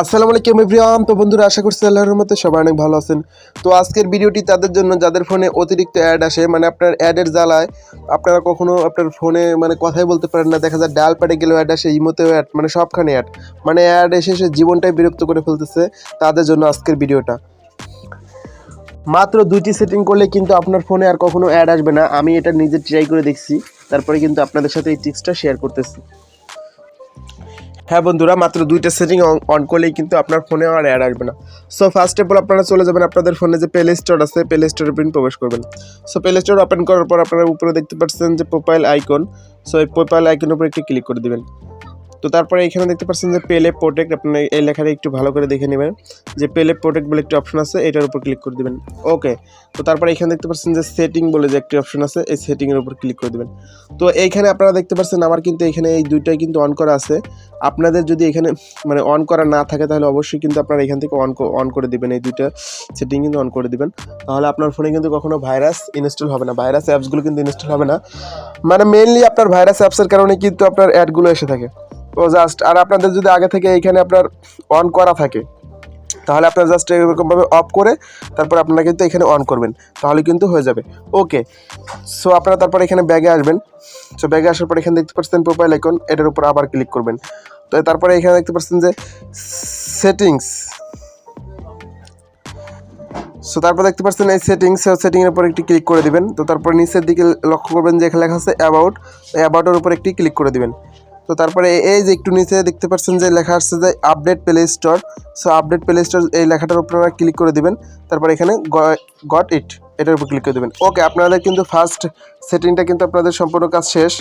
আসসালামু আলাইকুম এভরিওয়ান। তো বন্ধুরা, আশা করছি আল্লাহর মতে সবাই অনেক ভালো আছেন। তো আজকের ভিডিওটি তাদের জন্য, যাদের ফোনে অতিরিক্ত অ্যাড আসে মানে আপনার অ্যাডের জ্বালায়, আপনারা কখনো আপনার ফোনে মানে কথাই বলতে পারেন না। দেখা যায় ডাল প্যাডে গেলেও অ্যাড আসে, ইমোতেও অ্যাড মানে সবখানে অ্যাড। মানে অ্যাড এসে এসে জীবনটাই বিরক্ত করে ফেলতেছে তাদের জন্য আজকের ভিডিওটা। মাত্র দুইটি সেটিং করলে কিন্তু আপনার ফোনে আর কখনো অ্যাড আসবে না। আমি এটা নিজে ট্রাই করে দেখছি, তারপরে কিন্তু আপনাদের সাথে এই টিপসটা শেয়ার করতেছি। হ্যাঁ বন্ধুরা, মাত্র দুইটা সেটিং অন করলেই কিন্তু আপনার ফোনে আর অ্যাড আসবে না। সো ফার্স্ট অফ অল আপনারা চলে যাবেন আপনাদের ফোনে যে প্লে স্টোর আছে প্লে স্টোরে পিন প্রবেশ করবেন। সো প্লে স্টোর ওপেন করার পর আপনারা উপরে দেখতে পাচ্ছেন যে প্রোফাইল আইকন সো এই প্রোফাইল আইকনের উপর একটি ক্লিক করে দিবেন। তো তারপরে এখানে দেখতে পাচ্ছেন যে পেলে প্রোটেক্ট আপনি এই লেখাটা একটু ভালো করে দেখে নেবেন। যে পেলে প্রোটেক্ট বলে একটি অপশন আছে, এটার উপর ক্লিক করে দিবেন। ওকে তো তারপরে এখানে দেখতে পাচ্ছেন যে সেটিং বলে যে একটি অপশন আছে, এই সেটিংয়ের উপর ক্লিক করে দিবেন। তো এইখানে আপনারা দেখতে পাচ্ছেন আমার কিন্তু এখানে এই দুইটাই কিন্তু অন করা আছে। আপনাদের যদি এখানে মানে অন করা না থাকে, তাহলে অবশ্যই কিন্তু আপনারা এখান থেকে অন অন করে দিবেন। এই দুইটা সেটিং কিন্তু অন করে দিবেন। তাহলে আপনার ফোনে কিন্তু কখনো ভাইরাস ইনস্টল হবে না। ভাইরাস অ্যাপসগুলো কিন্তু ইনস্টল হবে না। মানে মেনলি আপনার ভাইরাস অ্যাপসের কারণে কিন্তু আপনার অ্যাডগুলো এসে থাকে। তো জাস্ট আর আপনাদের যদি আগে থেকে এইখানে আপনার অন করা থাকে, তাহলে আপনার জাস্ট এরকমভাবে অফ করে তারপর আপনারা কিন্তু এখানে অন করবেন, তাহলে কিন্তু হয়ে যাবে। ওকে সো আপনারা তারপর এখানে ব্যাগে আসবেন। সো ব্যাগে আসার পর এখানে দেখতে পাচ্ছেন প্রোফাইল আইকন এটার উপর আবার ক্লিক করবেন। তো তারপরে এখানে দেখতে পাচ্ছেন যে সেটিংস সো তারপর দেখতে পাচ্ছেন এই সেটিংস সেটিংয়ের উপর একটি ক্লিক করে দিবেন। তো তারপর নিচের দিকে লক্ষ্য করবেন যে এখানে লেখা আছে অ্যাবাউট অ্যাবাউটের উপর একটি ক্লিক করে দিবেন। তো তারপরে এই যে একটু নিচে দেখতে পাচ্ছেন যে লেখা আসছে যে update play store so update play store এই লেখাটার উপর আপনারা ক্লিক করে দিবেন। তারপর এখানে গট ইট এটার উপর ক্লিক করে দেবেন। ওকে আপনাদের কিন্তু ফার্স্ট সেটিংটা কিন্তু আপনাদের সম্পূর্ণ কাজ শেষ।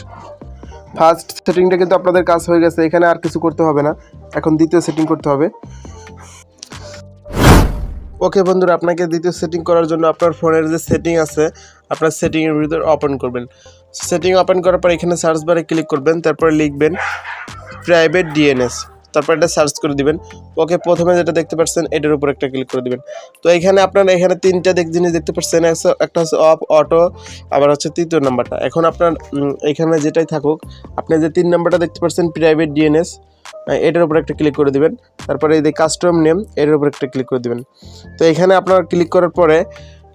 ফার্স্ট সেটিংটা কিন্তু আপনাদের কাজ হয়ে গেছে, এখানে আর কিছু করতে হবে না। এখন দ্বিতীয় সেটিং করতে হবে। ওকে বন্ধুরা, আপনাকে দ্বিতীয় সেটিং করার জন্য আপনার ফোনের যে সেটিং আছে, আপনার সেটিংয়ের ভিতর ওপেন করবেন। সেটিং ওপেন করার পর এখানে সার্চ বারে ক্লিক করবেন, তারপরে লিখবেন প্রাইভেট ডিএনএস তারপর এটা সার্চ করে দিবেন। ওকে প্রথমে যেটা দেখতে পাচ্ছেন, এটার উপর একটা ক্লিক করে দিবেন। তো এখানে আপনারা এখানে তিনটা জিনিস দেখতে পাচ্ছেন, একটা হচ্ছে অফ অটো আবার হচ্ছে তৃতীয় নাম্বারটা। এখন আপনার এখানে যেটাই থাকুক, আপনি যে তিন নাম্বারটা দেখতে পাচ্ছেন প্রাইভেট ডিএনএস এটার উপর একটা ক্লিক করে দিবেন। তারপরে এই যে কাস্টম নেম এটার উপর একটা ক্লিক করে দিবেন। তো এখানে আপনার ক্লিক করার পরে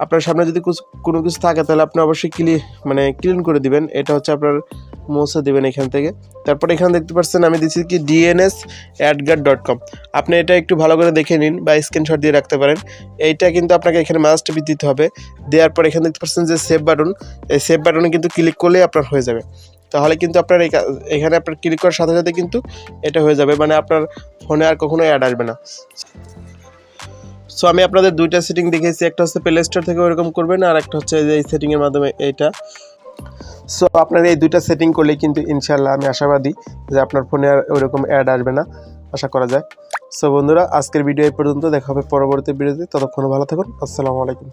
আপনার সামনে যদি কোনো কিছু থাকে, তাহলে আপনি অবশ্যই ক্লি মানে ক্লিন করে দিবেন। এটা হচ্ছে আপনার মুছে দিবেন এখান থেকে। তারপর এখানে দেখতে পাচ্ছেন, আমি দিচ্ছি কি ডিএনএস অ্যাডগার্ড ডট কম আপনি এটা একটু ভালো করে দেখে নিন বা স্ক্রিনশট দিয়ে রাখতে পারেন। এইটা কিন্তু আপনাকে এখানে মাস্ট বি দিতে হবে। দেওয়ার পর এখানে দেখতে পাচ্ছেন যে সেভ বাটন এই সেভ বাটনে কিন্তু ক্লিক করলেই আপনার হয়ে যাবে। তাহলে কিন্তু আপনার এখানে আপনার ক্লিক করার সাথে সাথে কিন্তু এটা হয়ে যাবে। মানে আপনার ফোনে আর কখনো অ্যাড আসবে না। সো আমি আপনাদের দুইটা সেটিং দেখেছি একটা হচ্ছে প্লে স্টোর থেকে ওরকম করবেন, আর একটা হচ্ছে এই সেটিংয়ের মাধ্যমে এইটা। সো আপনারা এই দুইটা সেটিং করলে কিন্তু ইনশাল্লাহ আমি আশাবাদী যে আপনার ফোনে আর ওরকম অ্যাড আসবে না, আশা করা যায়। সো বন্ধুরা, আজকের ভিডিও এই পর্যন্ত। দেখা হবে পরবর্তী ভিডিওতে ততক্ষণ ভালো থাকুন। আসসালামু আলাইকুম।